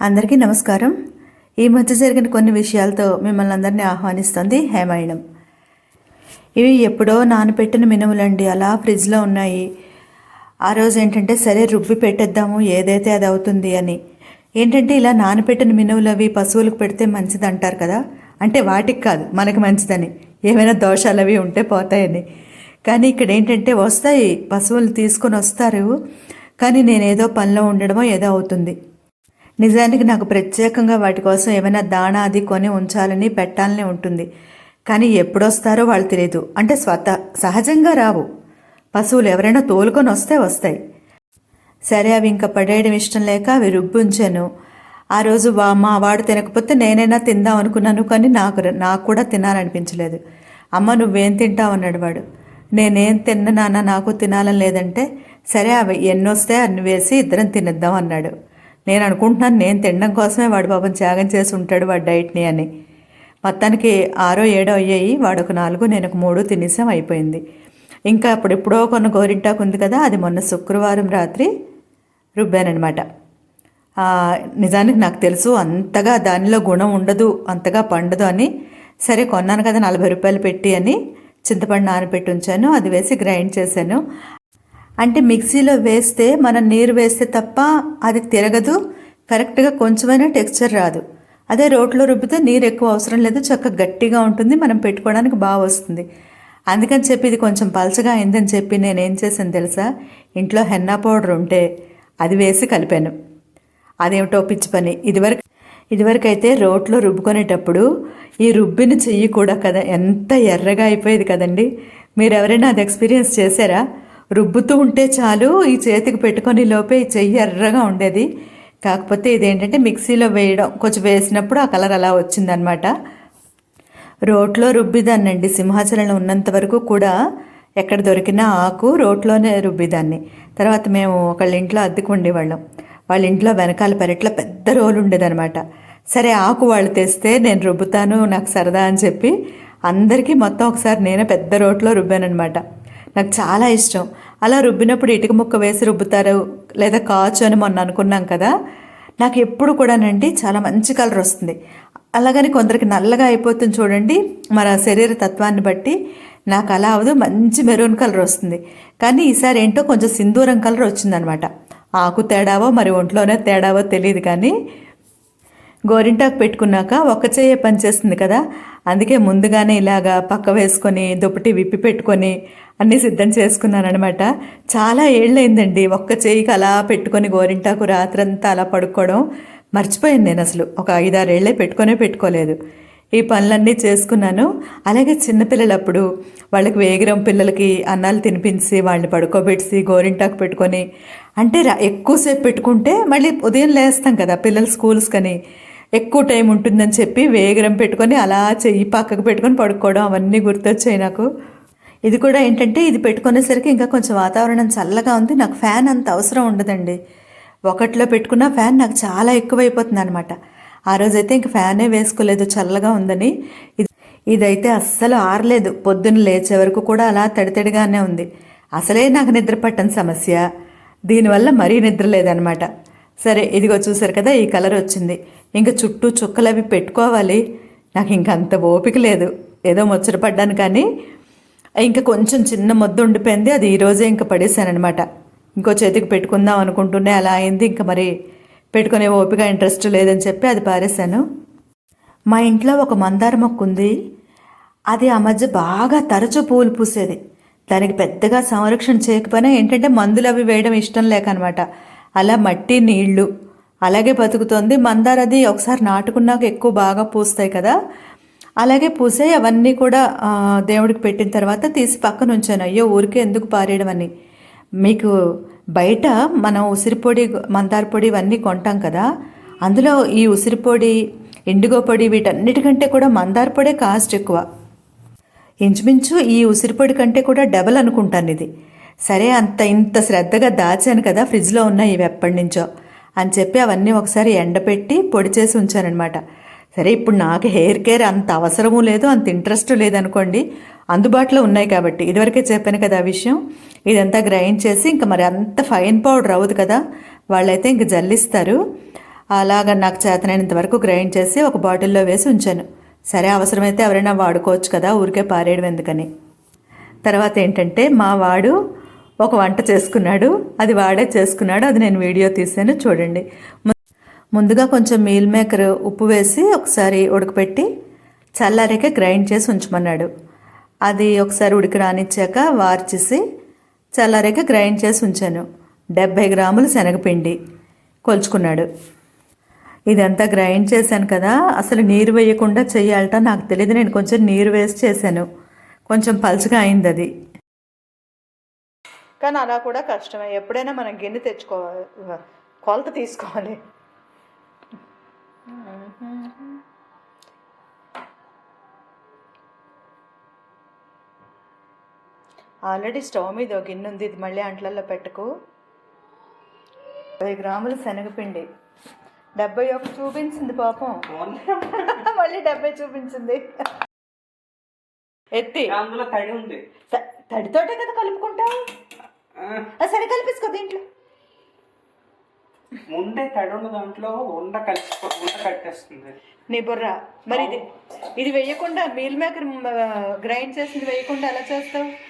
అందరికీ నమస్కారం. ఈ మధ్య జరిగిన కొన్ని విషయాలతో మిమ్మల్ని అందరినీ ఆహ్వానిస్తుంది హేమాయణం. ఇవి ఎప్పుడో నానపెట్టిన మినుములండి అలా ఫ్రిడ్జ్లో ఉన్నాయి. ఆ రోజు ఏంటంటే సరే రుబ్బి పెట్టేద్దాము ఏదైతే అది అవుతుంది అని. ఏంటంటే ఇలా నానపెట్టిన మినుములు అవి పశువులకు పెడితే మంచిది అంటారు కదా. అంటే వాటికి కాదు మనకి మంచిదని. ఏమైనా దోషాలు అవి ఉంటే పోతాయని. కానీ ఇక్కడ ఏంటంటే వస్తాయి పశువులు తీసుకొని వస్తారు. కానీ నేను ఏదో పనిలో ఉండడమో ఏదో అవుతుంది. నిజానికి నాకు ప్రత్యేకంగా వాటి కోసం ఏమైనా దాణా అది కొని ఉంచాలని పెట్టాలని ఉంటుంది. కానీ ఎప్పుడొస్తారో వాళ్ళు తెలియదు అంటే స్వత సహజంగా రావు. పశువులు ఎవరైనా తోలుకొని వస్తే వస్తాయి. సరే అవి ఇంకా పడేయడం ఇష్టం లేక అవి రుబ్బుంచాను. ఆ రోజు వా మా వాడు తినకపోతే నేనైనా తిందాం అనుకున్నాను కానీ నాకు నాకు కూడా తినాలనిపించలేదు. అమ్మ నువ్వేం తింటావు? అన్నాడు వాడు. నేనేం తిన్న నాకు తినాలని లేదంటే సరే అవి ఎన్నొస్తే అన్ని వేసి ఇద్దరం తినేద్దాం అన్నాడు. నేను అనుకుంటున్నాను నేను తినడం కోసమే వాడు పాపం త్యాగం చేసి ఉంటాడు వాడి డైట్ని అని. మొత్తానికి ఆరో ఏడో అయ్యాయి వాడు ఒక నాలుగు నేను ఒక మూడు తినేసాం అయిపోయింది. ఇంకా అప్పుడు ఎప్పుడో కొన్న గోరింటాకు ఉంది కదా అది మొన్న శుక్రవారం రాత్రి రుబ్బానమాట నిజానికి నాకు తెలుసు అంతగా దానిలో గుణం ఉండదు అంతగా పండదు అని. సరే కొన్నాను కదా నలభై రూపాయలు పెట్టి అని చింతపండు నానబెట్టి ఉంచాను అది వేసి గ్రైండ్ చేశాను. అంటే మిక్సీలో వేస్తే మనం నీరు వేస్తే తప్ప అది తిరగదు. కరెక్ట్గా కొంచెమైనా టెక్స్చర్ రాదు. అదే రోట్లో రుబ్బితే నీరు ఎక్కువ అవసరం లేదు. చక్కగా గట్టిగా ఉంటుంది. మనం పెట్టుకోవడానికి బాగా వస్తుంది. అందుకని చెప్పి ఇది కొంచెం పలచగా అయిందని చెప్పి నేను ఏం చేశాను తెలుసా? ఇంట్లో హెన్నా పౌడర్ ఉంటే అది వేసి కలిపాను. అదేమిటో పిచ్చి పని. ఇదివరకు ఇదివరకైతే రోట్లో రుబ్బుకునేటప్పుడు ఈ రుబ్బిన చెయ్యి కూడా కదా ఎంత ఎర్రగా అయిపోయేది కదండి. మీరు ఎవరైనా అది ఎక్స్పీరియన్స్ చేశారా? రుబ్బుతూ ఉంటే చాలు ఈ చేతికి పెట్టుకొని లోపే ఈ చెయ్యి ఎర్రగా ఉండేది. కాకపోతే ఇదేంటంటే మిక్సీలో వేయడం కొంచెం వేసినప్పుడు ఆ కలర్ అలా వచ్చిందనమాట. రోట్లో రుబ్బిదాన్నండి. సింహాచలంలో ఉన్నంత వరకు కూడా ఎక్కడ దొరికినా ఆకు రోట్లోనే రుబ్బిదాన్ని. తర్వాత మేము ఒకళ్ళ ఇంట్లో అద్దెకు ఉండేవాళ్ళం వాళ్ళ ఇంట్లో వెనకాల పెరట్లో పెద్ద రోలు ఉండేదనమాట. సరే ఆకు వాళ్ళు తెస్తే నేను రుబ్బుతాను నాకు సరదా అని చెప్పి అందరికీ మొత్తం ఒకసారి నేనే పెద్ద రోట్లో రుబ్బానమాట నాకు చాలా ఇష్టం. అలా రుబ్బినప్పుడు ఇటుక ముక్క వేసి రుబ్బుతారు లేదా కాచు అని మొన్న అనుకున్నాం కదా నాకు ఎప్పుడు కూడానండి చాలా మంచి కలర్ వస్తుంది. అలాగని కొందరికి నల్లగా అయిపోతుంది చూడండి మన శరీర తత్వాన్ని బట్టి నాకు అలా అవదు మంచి మెరూన్ కలర్ వస్తుంది. కానీ ఈసారి ఏంటో కొంచెం సింధూరం కలర్ వచ్చిందనమాట. ఆకు తేడావో మరి ఒంట్లోనే తేడావో తెలియదు కానీ గోరింటాకు పెట్టుకున్నాక ఒక చేయ పనిచేస్తుంది కదా. అందుకే ముందుగానే ఇలాగా పక్క వేసుకొని దుప్పటి విప్పి పెట్టుకొని అన్నీ సిద్ధం చేసుకున్నానమాట చాలా ఏళ్ళైందండి ఒక్క చేయికి అలా పెట్టుకొని గోరింటాకు రాత్రంతా అలా పడుకోవడం. మర్చిపోయాను నేను అసలు. ఒక ఐదారేళ్ళే పెట్టుకొనే పెట్టుకోలేదు. ఈ పనులన్నీ చేసుకున్నాను. అలాగే చిన్నపిల్లలప్పుడు వాళ్ళకి వేగిరం పిల్లలకి అన్నాలు తినిపించి వాళ్ళని పడుకోబెట్టి గోరింటాకు పెట్టుకొని అంటే రా- ఎక్కువసేపు పెట్టుకుంటే మళ్ళీ ఉదయం లేస్తాం కదా పిల్లలు స్కూల్స్ కానీ. ఎక్కువ టైం ఉంటుందని చెప్పి వేగరం పెట్టుకొని అలా చెయ్యి పక్కకు పెట్టుకొని పడుకోవడం అవన్నీ గుర్తొచ్చాయి నాకు. ఇది కూడా ఏంటంటే ఇది పెట్టుకునేసరికి ఇంకా కొంచెం వాతావరణం చల్లగా ఉంది. నాకు ఫ్యాన్ అంత అవసరం ఉండదండి. ఒకటిలో పెట్టుకున్న ఫ్యాన్ నాకు చాలా ఎక్కువైపోతుంది అనమాట ఆ రోజైతే ఇంక ఫ్యానే వేసుకోలేదు చల్లగా ఉందని. ఇది ఇదైతే అస్సలు ఆరలేదు. పొద్దున్న లేచే వరకు కూడా అలా తడితడిగానే ఉంది. అసలే నాకు నిద్ర పట్టని సమస్య. దీనివల్ల మరీ నిద్ర లేదనమాట సరే ఇదిగో చూసారు కదా ఈ కలర్ వచ్చింది. ఇంకా చుట్టూ చుక్కలు అవి పెట్టుకోవాలి. నాకు ఇంక అంత ఓపిక లేదు. ఏదో ముచ్చటపడ్డాను కానీ ఇంకా కొంచెం చిన్న మొద్దు ఉండిపోయింది. అది ఈరోజే ఇంకా పడేశానమాట ఇంకో చేతికి పెట్టుకుందాం అనుకుంటూనే అలా అయింది. ఇంకా మరి పెట్టుకునే ఓపిక ఇంట్రెస్ట్ లేదని చెప్పి అది పారేశాను. మా ఇంట్లో ఒక మందార మొక్క ఉంది. అది ఆ మధ్య బాగా తరచూ పూలు పూసేది. దానికి పెద్దగా సంరక్షణ చేయకపోయినా ఏంటంటే మందులు అవి వేయడం ఇష్టం లేక అనమాట అలా మట్టి నీళ్ళు. అలాగే బతుకుతోంది మందార అది ఒకసారి నాటుకున్నాక ఎక్కువ బాగా పూస్తాయి కదా. అలాగే పూసాయి అవన్నీ కూడా దేవుడికి పెట్టిన తర్వాత తీసి పక్కన ఉంచాను అయ్యో ఊరికే ఎందుకు పారేయడం అని. మీకు బయట మనం ఉసిరిపొడి మందార పొడి ఇవన్నీ కొంటాం కదా. అందులో ఈ ఉసిరిపొడి ఇండిగో పొడి వీటన్నిటికంటే కూడా మందార పొడే కాస్ట్ ఎక్కువ. ఇంచుమించు ఈ ఉసిరిపొడి కంటే కూడా డబల్ అనుకుంటాను ఇది. సరే అంత ఇంత శ్రద్ధగా దాచాను కదా ఫ్రిడ్జ్లో ఉన్నాయి ఇవి ఎప్పటి నుంచో అని చెప్పి అవన్నీ ఒకసారి ఎండపెట్టి పొడి చేసి ఉంచానన్నమాట. సరే ఇప్పుడు నాకు హెయిర్ కేర్ అంత అవసరము లేదు అంత ఇంట్రెస్ట్ లేదనుకోండి అందుబాటులో ఉన్నాయి కాబట్టి. ఇదివరకే చెప్పాను కదా ఆ విషయం. ఇదంతా గ్రైండ్ చేసి ఇంకా మరి అంత ఫైన్ పౌడర్ అవ్వదు కదా వాళ్ళైతే ఇంక జల్లిస్తారు. అలాగ నాకు చేతనైనంత వరకు గ్రైండ్ చేసి ఒక బాటిల్లో వేసి ఉంచాను. సరే అవసరమైతే ఎవరైనా వాడుకోవచ్చు కదా ఊరికే పారేయడం ఎందుకని. తర్వాత ఏంటంటే మా వాడు ఒక వంట చేసుకున్నాడు అది వాడే చేసుకున్నాడు అది నేను వీడియో తీసాను చూడండి. ముందుగా కొంచెం మీల్ మేకర్ ఉప్పు వేసి ఒకసారి ఉడకపెట్టి చల్లారాక గ్రైండ్ చేసి ఉంచమన్నాడు. అది ఒకసారి ఉడికి రానిచ్చాక వార్చేసి చల్లారాక గ్రైండ్ చేసి ఉంచాను. డెబ్బై గ్రాములు శనగపిండి కొలుచుకున్నాడు. ఇదంతా గ్రైండ్ చేశాను కదా అసలు నీరు వేయకుండా చేయాలట నాకు తెలియదు నేను కొంచెం నీరు వేసి చేశాను. కొంచెం పలుచగా అయింది అది. కానీ అలా కూడా కష్టమే. ఎప్పుడైనా మనం గిన్నె తెచ్చుకోవాలి. కొలత తీసుకోవాలి. ఆల్రెడీ స్టవ్ మీద ఒక గిన్నె ఉంది. ఇది మళ్ళీ అంట్లల్లో పెట్టుకు. డెబ్బై గ్రాములు శనగపిండి. డెబ్బై ఒకటి చూపించింది పాపం. మళ్ళీ డెబ్బై చూపించింది. ఎత్తి. అందులో తడి ఉంది. తడితోటే కదా కలుపుకుంటావు? సరే కలిపేసుకో దీంట్లో. ముందే తడి ఉన్న దాంట్లో ఉండ కలిసి ఉండ కట్టేస్తుంది. నీ బుర్ర. మరి ఇది ఇది వేయకుండా మీల్ మేకర్ గ్రైండ్ చేసింది వేయకుండా ఎలా చేస్తావు?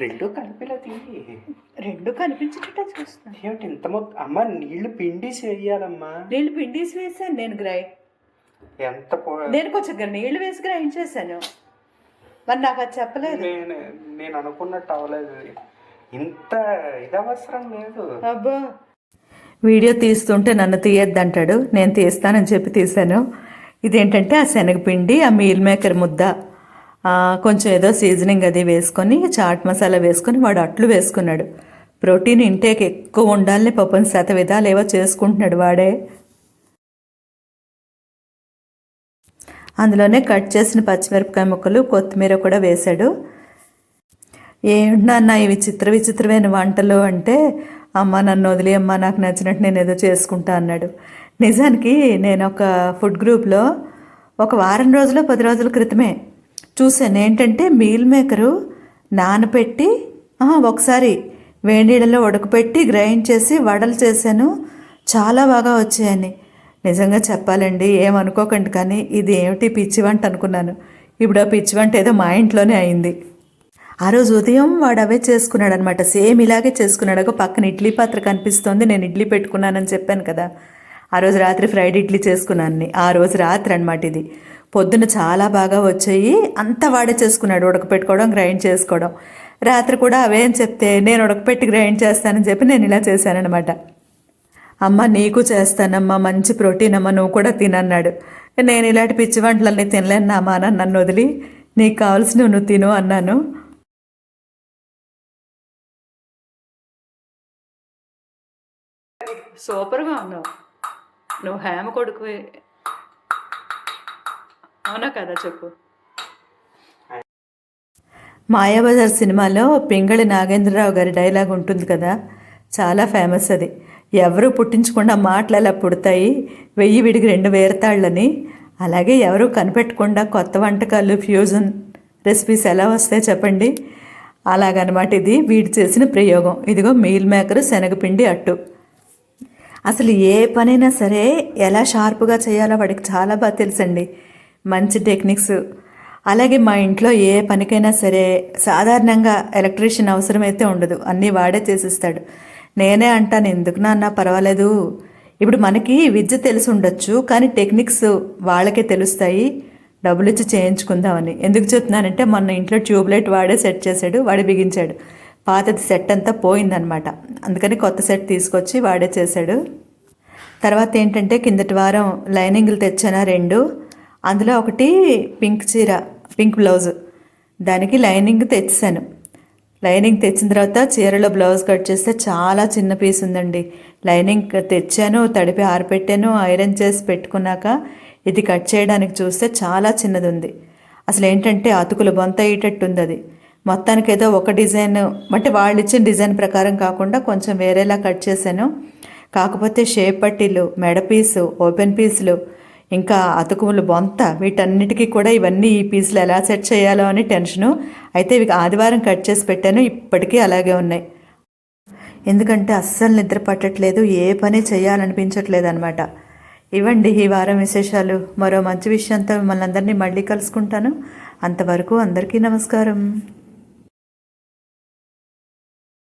రెండు కలిపిలా తిని. రెండు కనిపించేటట్టే చూస్తాను ఏమిటి ఇంత మొత్తం? అమ్మ నీళ్ళు పిండి చేయాలమ్మా నీళ్ళు పిండేసి వేసాను నేను గ్రైండ్ ఎంత పో- నేను కొంచెం నీళ్ళు వేసి గ్రైండ్ చేశాను. మరి నాకు అది చెప్పలేదు. నేను నేను అనుకున్నట్టు అవ్వలేదు. ఇంత ఇది అవసరం లేదు. అబ్బా. వీడియో తీస్తుంటే నన్ను తీయద్దంటాడు. నేను తీస్తానని చెప్పి తీశాను. ఇదేంటంటే ఆ శనగపిండి ఆ మీల్ మేకర్ ముద్ద. ఆ, కొంచెం ఏదో సీజనింగ్ అది వేసుకొని చాట్ మసాలా వేసుకొని వాడు అట్లు వేసుకున్నాడు. ప్రోటీన్ ఇంటేక్ ఎక్కువ ఉండాలని పాపం శత విధాలు ఏవో చేసుకుంటున్నాడు వాడే. అందులోనే కట్ చేసిన పచ్చిమిరపకాయ ముక్కలు కొత్తిమీర కూడా వేశాడు. ఏంటన్నా ఇవి చిత్ర విచిత్రమైన వంటలు అంటే అమ్మ నన్ను వదిలి అమ్మ నాకు నచ్చినట్టు నేను ఏదో చేసుకుంటా అన్నాడు. నిజానికి నేను ఒక ఫుడ్ గ్రూప్లో ఒక వారం రోజులు పది రోజుల క్రితమే చూశాను. ఏంటంటే మీల్ మేకరు నానబెట్టి ఒకసారి ఒకసారి వేడినీళ్ళలో ఉడకపెట్టి గ్రైండ్ చేసి వడలు చేశాను. చాలా బాగా వచ్చాయని. నిజంగా చెప్పాలండి ఏమనుకోకండి కానీ ఇది ఏమిటి పిచ్చి వంట అనుకున్నాను. ఇప్పుడు ఆ పిచ్చి వంట ఏదో మా ఇంట్లోనే అయింది. ఆ రోజు ఉదయం వాడు అవే చేసుకున్నాడు అనమాట సేమ్ ఇలాగే చేసుకున్నాడు. ఒక పక్కన ఇడ్లీ పాత్ర కనిపిస్తోంది. నేను ఇడ్లీ పెట్టుకున్నానని చెప్పాను కదా. ఆ రోజు రాత్రి ఫ్రైడ్ ఇడ్లీ చేసుకున్నాను ఆ రోజు రాత్రి అనమాట ఇది. పొద్దున చాలా బాగా వచ్చాయి. అంతా వాడే చేసుకున్నాడు. ఉడకపెట్టుకోవడం గ్రైండ్ చేసుకోవడం. రాత్రి కూడా అవే అని చెప్తే నేను ఉడకపెట్టి గ్రైండ్ చేస్తానని చెప్పి నేను ఇలా చేశానన్నమాట. అమ్మ నీకు చేస్తానమ్మా మంచి ప్రోటీన్ అమ్మ నువ్వు కూడా తినన్నాడు. నేను ఇలాంటి పిచ్చి వంటలన్నీ తినలేను నా మాన నన్ను వదిలి నీకు కావాల్సినవి నువ్వు తిను అన్నాను. సూపర్గా ఉన్నావు. నువ్వు హేమ కొడుకు అవునా కదా చెప్పు. మాయాబజార్ సినిమాలో పింగళి నాగేంద్రరావు గారి డైలాగ్ ఉంటుంది కదా చాలా ఫేమస్ అది. ఎవరు పుట్టించకుండా మాటలు ఎలా పుడతాయి. వెయ్యి విడిగి రెండు వేరతాళ్ళని. అలాగే ఎవరు కనిపెట్టకుండా కొత్త వంటకాలు ఫ్యూజన్ రెసిపీస్ ఎలా వస్తాయి చెప్పండి. అలాగనమాట ఇది. వీడు చేసిన ప్రయోగం. ఇదిగో మీల్ మేకర్ శనగపిండి అట్టు. అసలు ఏ పనైనా సరే ఎలా షార్ప్గా చేయాలో వాడికి చాలా బాగా తెలుసండి. మంచి టెక్నిక్స్. అలాగే మా ఇంట్లో ఏ పనికైనా సరే సాధారణంగా ఎలక్ట్రీషియన్ అవసరమైతే ఉండదు. అన్నీ వాడే చేసిస్తాడు. నేనే అంటాను ఎందుకు నాన్న పర్వాలేదు. ఇప్పుడు మనకి విద్య తెలిసి ఉండొచ్చు కానీ టెక్నిక్స్ వాళ్ళకే తెలుస్తాయి. డబ్బులు ఇచ్చి చేయించుకుందామని. ఎందుకు చెప్తున్నానంటే మొన్న ఇంట్లో ట్యూబ్లైట్ వాడే సెట్ చేశాడు వాడి బిగించాడు. పాతది సెట్ అంతా పోయిందనమాట. అందుకని కొత్త సెట్ తీసుకొచ్చి వాడే చేశాడు. తర్వాత ఏంటంటే కిందటి వారం లైనింగ్లు తెచ్చాను రెండు. అందులో ఒకటి పింక్ చీర పింక్ బ్లౌజ్. దానికి లైనింగ్ తెచ్చాను లైనింగ్ తెచ్చిన తర్వాత చీరలో బ్లౌజ్ కట్ చేస్తే చాలా చిన్న పీస్ ఉందండి. లైనింగ్ తెచ్చాను తడిపి ఆరిపెట్టాను ఐరన్ చేసి పెట్టుకున్నాక ఇది కట్ చేయడానికి చూస్తే చాలా చిన్నది ఉంది అసలు ఏంటంటే అతుకులు బొంత అయ్యేటట్టు ఉంది అది. మొత్తానికి ఏదో ఒక డిజైన్ అంటే వాళ్ళు ఇచ్చిన డిజైన్ ప్రకారం కాకుండా కొంచెం వేరేలా కట్ చేశాను. కాకపోతే షేప్ పట్టీలు మెడ పీసు ఓపెన్ పీసులు ఇంకా అతుకులు బొంత వీటన్నిటికీ కూడా ఇవన్నీ ఈ పీసులు ఎలా సెట్ చేయాలో అని టెన్షను అయితే ఇవి ఆదివారం కట్ చేసి పెట్టాను ఇప్పటికీ అలాగే ఉన్నాయి. ఎందుకంటే అస్సలు నిద్ర పట్టట్లేదు ఏ పని చేయాలనిపించట్లేదు అనమాట ఇవ్వండి ఈ వారం విశేషాలు. మరో మంచి విషయంతో మిమ్మల్ని అందరినీ మళ్ళీ కలుసుకుంటాను. అంతవరకు అందరికీ నమస్కారం.